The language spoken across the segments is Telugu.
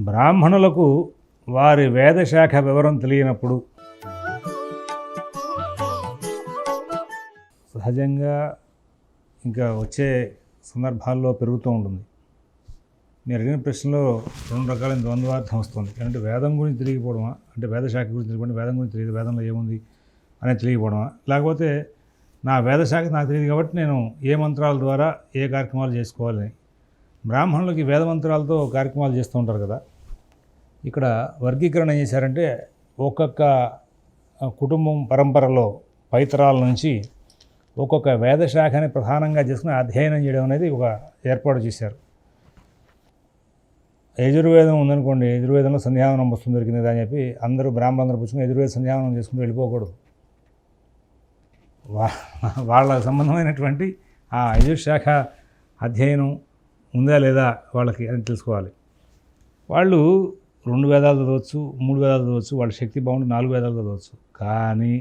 బ్రాహ్మణులకు వారి వేదశాఖ వివరం తెలియనప్పుడు సహజంగా ఇంకా వచ్చే సందర్భాల్లో పెరుగుతూ ఉంటుంది. మీరు అడిగిన ప్రశ్నలో రెండు రకాలైన ద్వంద్వార్థం వస్తుంది. అంటే వేదం గురించి తెలియకపోవడమా? అంటే వేదశాఖ గురించి తెలియకపోవడం వేదం గురించి తెలియదు వేదంలో ఏముంది అనేది తెలియకపోవడమా? లేకపోతే నా వేదశాఖ నాకు తెలియదు కాబట్టి నేను ఏ మంత్రాల ద్వారా ఏ కార్యక్రమాలు చేసుకోవాలని బ్రాహ్మణులకి వేదమంత్రాలతో కార్యక్రమాలు చేస్తూ ఉంటారు కదా. ఇక్కడ వర్గీకరణ ఏం చేశారంటే ఒక్కొక్క కుటుంబం పరంపరలో పైతరాల నుంచి ఒక్కొక్క వేదశాఖని ప్రధానంగా చేసుకుని అధ్యయనం చేయడం అనేది ఒక ఏర్పాటు చేశారు. యజుర్వేదం ఉందనుకోండి యజుర్వేదంలో సంధ్యావనం వస్తుంది దొరికింది అని చెప్పి అందరూ బ్రాహ్మణులందరూ పుచ్చుకుని యజుర్వేద సంధ్యావనం చేసుకుని వెళ్ళిపోకూడదు. వా వాళ్ళ సంబంధమైనటువంటి ఆ యజుర్శాఖ అధ్యయనం ఉందా లేదా వాళ్ళకి అని తెలుసుకోవాలి. వాళ్ళు రెండు వేదాలు చదవచ్చు మూడు వేదాలు చదవచ్చు వాళ్ళ శక్తి బాగుండి నాలుగు వేదాలు చదవచ్చు. కానీ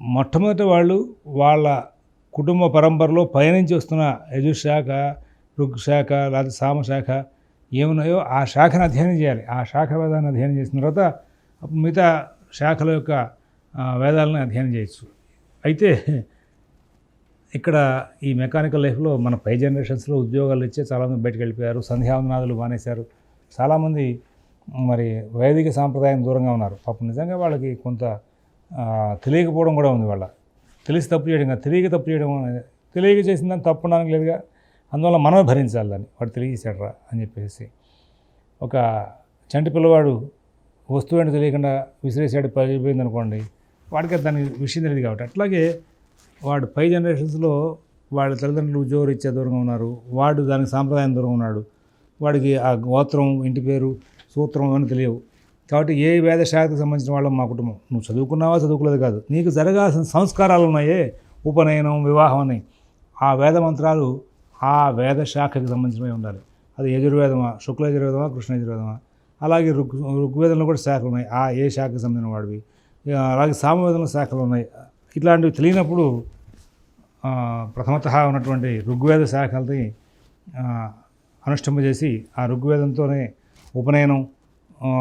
మొట్టమొదటి వాళ్ళు వాళ్ళ కుటుంబ పరంపరలో పయనించి వస్తున్న యజుశాఖ ఋగ్శాఖ లేకపోతే సామశాఖ ఏమున్నాయో ఆ శాఖను అధ్యయనం చేయాలి. ఆ శాఖ వేదాన్ని అధ్యయనం చేసిన తర్వాత అప్పుడు మిగతా శాఖల యొక్క వేదాలను అధ్యయనం చేయొచ్చు. అయితే ఇక్కడ ఈ మెకానికల్ లైఫ్లో మన పై జనరేషన్స్లో ఉద్యోగాలు ఇచ్చే చాలామంది బయటకు వెళ్ళిపోయారు సంధ్యావందనాదులు మానేశారు. చాలామంది మరి వైదిక సాంప్రదాయం దూరంగా ఉన్నారు. పాపం నిజంగా వాళ్ళకి కొంత తెలియకపోవడం కూడా ఉంది వాళ్ళ. తెలిసి తప్పు చేయడం కాదు తెలియక తప్పు చేయడం అనేది తెలియక చేసిందని తప్పు ఉండడానికి లేదుగా అందువల్ల మనమే భరించాలి దాన్ని. వాడు తెలియచేసాడు అని చెప్పేసి. ఒక చంటి పిల్లవాడు వస్తువు ఏంటో తెలియకుండా విసిరేసాడు పగిలిపోయింది అనుకోండి వాడికి దాని విషయం తెలియదు కాబట్టి. అట్లాగే వాడు పై జనరేషన్స్లో వాళ్ళ తల్లిదండ్రులు ఉద్యోగరీత్యా దూరంగా ఉన్నారు. వాడు దానికి సాంప్రదాయం దూరంగా ఉన్నాడు. వాడికి ఆ గోత్రం ఇంటి పేరు సూత్రం అని తెలియవు. కాబట్టి ఏ వేద శాఖకు సంబంధించిన వాళ్ళం మా కుటుంబం. నువ్వు చదువుకున్నావా? చదువుకోలేదు కాదు. నీకు జరగాల్సిన సంస్కారాలు ఉన్నాయే. ఉపనయనం వివాహం అని. ఆ వేద మంత్రాలు ఆ వేద శాఖకి సంబంధించినవి ఉండాలి. అది యజుర్వేదమా? శుక్ల యజుర్వేదమా కృష్ణ యజుర్వేదమా అలాగే ఋగ్ ఋగ్వేదంలో కూడా శాఖలు ఉన్నాయి. ఆ ఏ శాఖకు సంబంధించిన వాడివి. అలాగే సామవేదంలో శాఖలు ఉన్నాయి. ఇట్లాంటివి తెలియనప్పుడు ప్రథమత ఉన్నటువంటి ఋగ్వేద శాఖల్ని ఆ, చేసి ఆ ఋగ్వేదంతోనే ఉపనయనం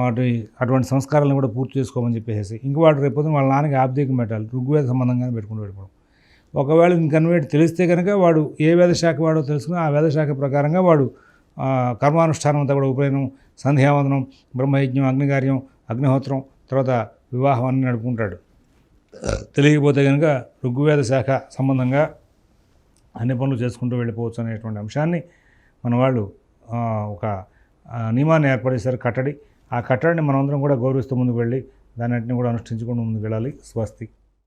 అటు అటువంటి సంస్కారాలను కూడా పూర్తి చేసుకోమని చెప్పేసి ఇంక వాడు రేపొద్దున వాళ్ళ నాన్నకి ఆబ్దికం పెట్టాలి ఋగ్వేద సంబంధంగానే పెట్టుకుంటూ పెట్టుకోవడం ఒకవేళ కన్వర్ట్ తెలిస్తే కనుక వాడు ఏ వేద శాఖ వాడో తెలుసుకుని ఆ వేద శాఖ ప్రకారంగా వాడు కర్మానుష్ఠానం అంతా కూడా ఉపనయనం సంధ్యావందనం బ్రహ్మయజ్ఞం అగ్నికార్యం అగ్నిహోత్రం తర్వాత వివాహం అన్ని నడుపుకుంటాడు. తెలియకపోతే కనుక ఋగ్వేద శాఖ సంబంధంగా అన్ని పనులు చేసుకుంటూ వెళ్ళిపోవచ్చు అనేటువంటి అంశాన్ని మన వాళ్ళు ఒక నియమాన్ని ఏర్పాటు చేశారు కట్టడి. ఆ కట్టడిని మనమందరం కూడా గౌరవిస్తూ ముందుకు వెళ్ళి దాన్నింటిని కూడా అనుష్ఠించుకుంటూ ముందుకు వెళ్ళాలి. స్వస్తి.